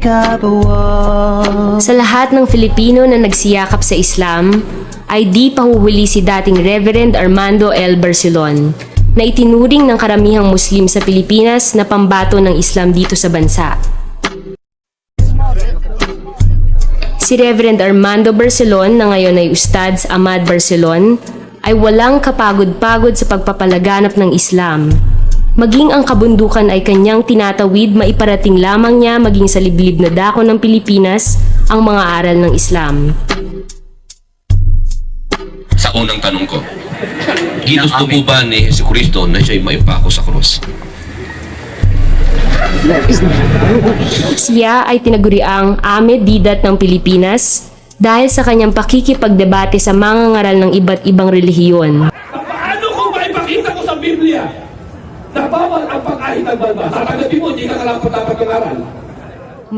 make up a wall. Sa lahat ng Filipino na nagsiyakap sa Islam, ay di pahuhuli si dating Reverend Armando L. Barcelon na itinuring ng karamihang Muslim sa Pilipinas na pambato ng Islam dito sa bansa. Si Reverend Armando Barcelon na ngayon ay Ustads Ahmad Barcelon ay walang kapagod-pagod sa pagpapalaganap ng Islam. Maging ang kabundukan ay kanyang tinatawid maiparating lamang niya maging sa liblib na dako ng Pilipinas ang mga aral ng Islam. Sa unang tanong ko, ginusto po ba ni Jesu Cristo na siya'y maipako sa krus? Siya ay tinaguriang Ahmed Didat ng Pilipinas dahil sa kanyang pakikipagdebate sa mga ngaral ng iba't ibang relihiyon. Paano kung maipakita ko sa Biblia na bawal ang pag-ahit ng banba? Sasagutin mo, hindi ka kalapat dapat ng aral.